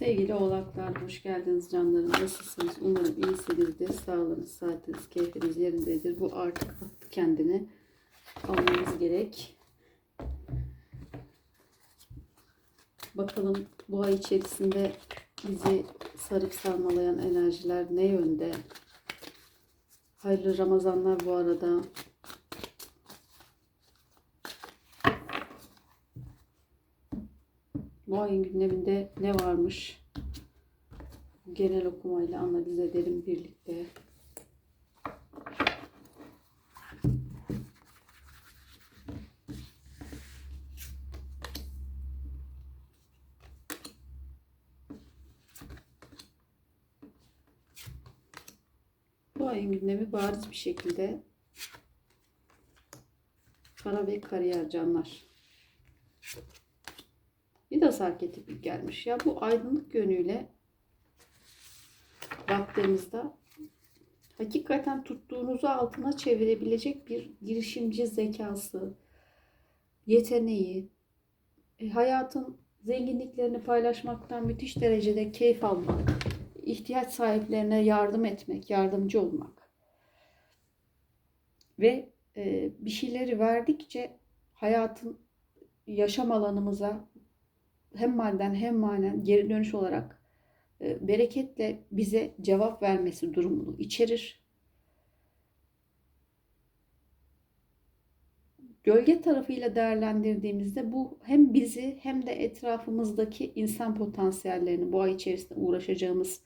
Sevgili oğlaklar, hoş geldiniz canlarım. Nasılsınız? Umarım iyisinizdir. Sağlığınız, saatiniz, keyfiniz yerindedir. Bu artık attı kendini. Almamız gerek. Bakalım bu ay içerisinde bizi sarıp sarmalayan enerjiler ne yönde? Hayırlı Ramazanlar bu arada. Bu ayın gündeminde ne varmış? Genel okumayla analiz edelim birlikte. Bu ayın gündemi bariz bir şekilde para ve kariyer canlar. De arketipi gelmiş. Ya bu aydınlık yönüyle baktığımızda hakikaten tuttuğunuzu altına çevirebilecek bir girişimci zekası, yeteneği, e, hayatın zenginliklerini paylaşmaktan müthiş derecede keyif almak, ihtiyaç sahiplerine yardım etmek, yardımcı olmak ve e, bir şeyleri verdikçe hayatın yaşam alanımıza hem madden hem manen geri dönüş olarak e, bereketle bize cevap vermesi durumunu içerir. Gölge tarafıyla değerlendirdiğimizde bu hem bizi hem de etrafımızdaki insan potansiyellerini bu ay içerisinde uğraşacağımız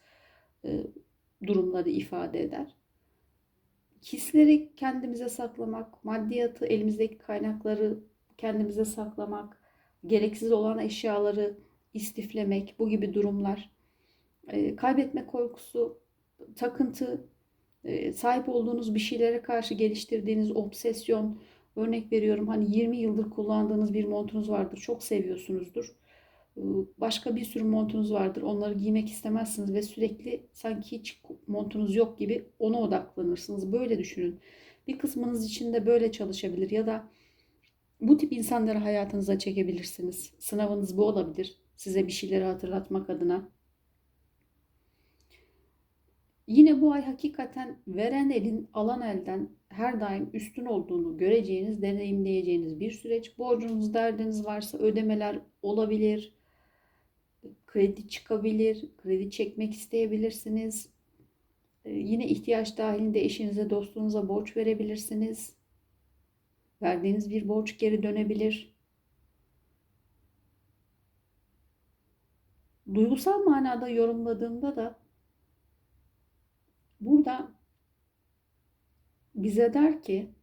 e, durumları ifade eder. Hisleri kendimize saklamak, maddiyatı, elimizdeki kaynakları kendimize saklamak, gereksiz olan eşyaları istiflemek, bu gibi durumlar, e, kaybetme korkusu, takıntı, e, sahip olduğunuz bir şeylere karşı geliştirdiğiniz obsesyon, örnek veriyorum hani 20 yıldır kullandığınız bir montunuz vardır, çok seviyorsunuzdur. E, başka bir sürü montunuz vardır, onları giymek istemezsiniz ve sürekli sanki hiç montunuz yok gibi ona odaklanırsınız. Böyle düşünün. Bir kısmınız için de böyle çalışabilir ya da bu tip insanları hayatınıza çekebilirsiniz. Sınavınız bu olabilir. Size bir şeyleri hatırlatmak adına. Yine bu ay hakikaten veren elin alan elden her daim üstün olduğunu göreceğiniz, deneyimleyeceğiniz bir süreç. Borcunuz, derdiniz varsa ödemeler olabilir. Kredi çıkabilir, kredi çekmek isteyebilirsiniz. Ee, yine ihtiyaç dahilinde eşinize, dostunuza borç verebilirsiniz Verdiğiniz bir borç geri dönebilir. Duygusal manada yorumladığımda da burada bize der ki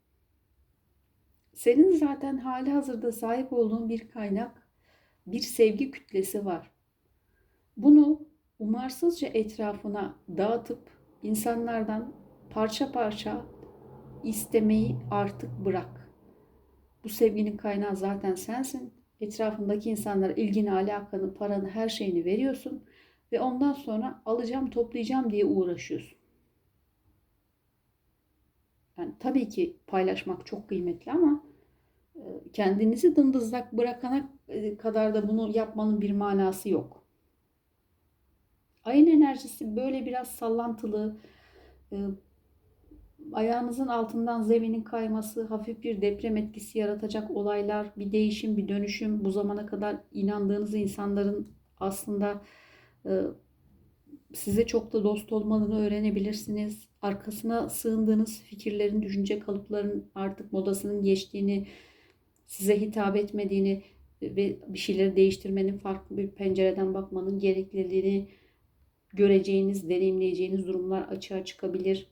senin zaten hali hazırda sahip olduğun bir kaynak, bir sevgi kütlesi var. Bunu umarsızca etrafına dağıtıp insanlardan parça parça istemeyi artık bırak. Bu sevginin kaynağı zaten sensin. Etrafındaki insanlara ilgini, alakanı, paranı, her şeyini veriyorsun. Ve ondan sonra alacağım, toplayacağım diye uğraşıyorsun. Yani tabii ki paylaşmak çok kıymetli ama e, kendinizi dındızlak bırakana e, kadar da bunu yapmanın bir manası yok. Ayın enerjisi böyle biraz sallantılı, e, ayağınızın altından zeminin kayması, hafif bir deprem etkisi yaratacak olaylar, bir değişim, bir dönüşüm, bu zamana kadar inandığınız insanların aslında e, size çok da dost olmadığını öğrenebilirsiniz. Arkasına sığındığınız fikirlerin, düşünce kalıplarının artık modasının geçtiğini, size hitap etmediğini ve bir şeyleri değiştirmenin, farklı bir pencereden bakmanın gerekliliğini göreceğiniz, deneyimleyeceğiniz durumlar açığa çıkabilir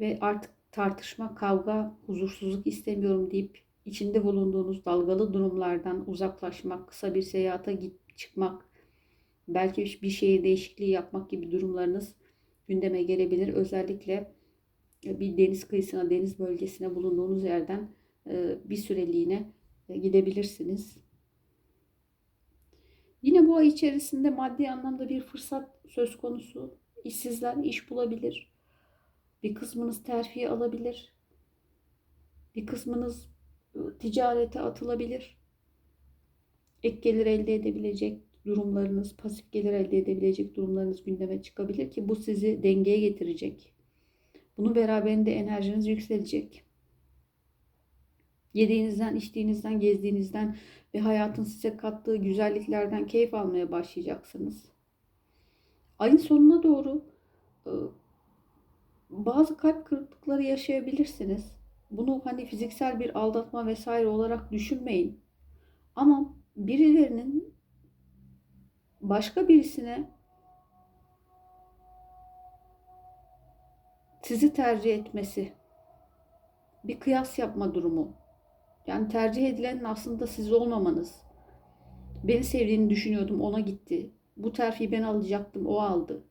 ve artık tartışma, kavga, huzursuzluk istemiyorum deyip içinde bulunduğunuz dalgalı durumlardan uzaklaşmak, kısa bir seyahate git çıkmak, belki bir şehir değişikliği yapmak gibi durumlarınız gündeme gelebilir. Özellikle e, bir deniz kıyısına, deniz bölgesine bulunduğunuz yerden e, bir süreliğine e, gidebilirsiniz. Yine bu ay içerisinde maddi anlamda bir fırsat söz konusu. İşsizler iş bulabilir. Bir kısmınız terfiye alabilir. Bir kısmınız ıı, ticarete atılabilir. Ek gelir elde edebilecek durumlarınız, pasif gelir elde edebilecek durumlarınız gündeme çıkabilir ki bu sizi dengeye getirecek. Bunun beraberinde enerjiniz yükselecek. Yediğinizden, içtiğinizden, gezdiğinizden ve hayatın size kattığı güzelliklerden keyif almaya başlayacaksınız. Ayın sonuna doğru e, bazı kalp kırıklıkları yaşayabilirsiniz. Bunu hani fiziksel bir aldatma vesaire olarak düşünmeyin. Ama birilerinin başka birisine sizi tercih etmesi, bir kıyas yapma durumu. Yani tercih edilenin aslında siz olmamanız. Beni sevdiğini düşünüyordum, ona gitti. Bu terfiyi ben alacaktım, o aldı.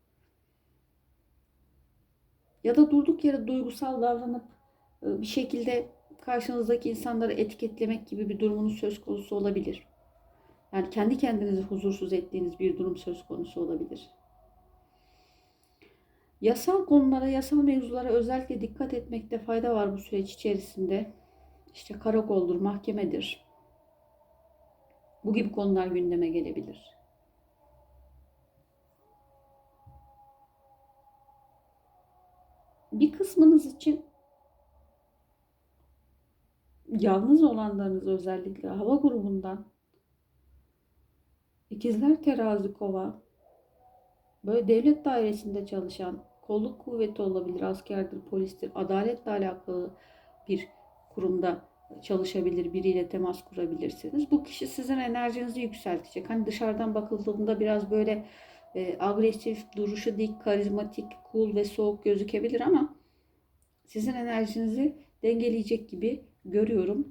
Ya da durduk yere duygusal davranıp e, bir şekilde karşınızdaki insanları etiketlemek gibi bir durumunuz söz konusu olabilir. Yani kendi kendinizi huzursuz ettiğiniz bir durum söz konusu olabilir. Yasal konulara, yasal mevzulara özellikle dikkat etmekte fayda var bu süreç içerisinde. İşte karakoldur, mahkemedir. Bu gibi konular gündeme gelebilir. Bir kısmınız için yalnız olanlarınız özellikle hava grubundan ikizler terazi kova böyle devlet dairesinde çalışan kolluk kuvveti olabilir, askerdir, polistir, adaletle alakalı bir kurumda çalışabilir, biriyle temas kurabilirsiniz. Bu kişi sizin enerjinizi yükseltecek. Hani dışarıdan bakıldığında biraz böyle e, agresif, duruşu dik, karizmatik, cool ve soğuk gözükebilir ama sizin enerjinizi dengeleyecek gibi görüyorum.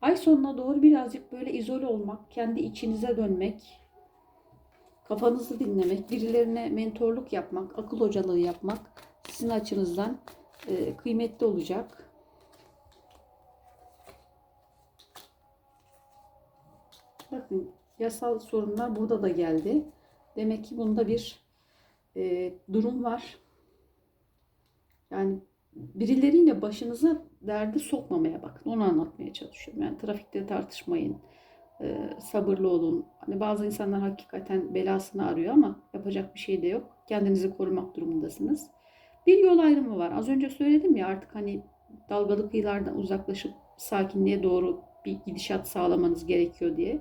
Ay sonuna doğru birazcık böyle izole olmak, kendi içinize dönmek, kafanızı dinlemek, birilerine mentorluk yapmak, akıl hocalığı yapmak sizin açınızdan e, kıymetli olacak. Bakın yasal sorunlar burada da geldi. Demek ki bunda bir e, durum var. Yani birileriyle başınıza derdi sokmamaya bakın. Onu anlatmaya çalışıyorum. Yani trafikte tartışmayın. E, sabırlı olun. Hani bazı insanlar hakikaten belasını arıyor ama yapacak bir şey de yok. Kendinizi korumak durumundasınız. Bir yol ayrımı var. Az önce söyledim ya artık hani dalgalı kıyılardan uzaklaşıp sakinliğe doğru bir gidişat sağlamanız gerekiyor diye.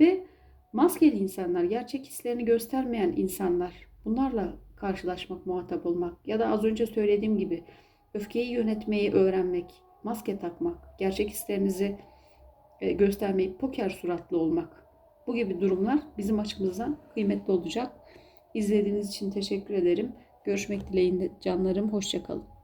Ve maskeli insanlar, gerçek hislerini göstermeyen insanlar bunlarla karşılaşmak, muhatap olmak ya da az önce söylediğim gibi öfkeyi yönetmeyi öğrenmek, maske takmak, gerçek hislerinizi e, göstermeyip poker suratlı olmak. Bu gibi durumlar bizim açımızdan kıymetli olacak. İzlediğiniz için teşekkür ederim. Görüşmek dileğinde canlarım. Hoşçakalın.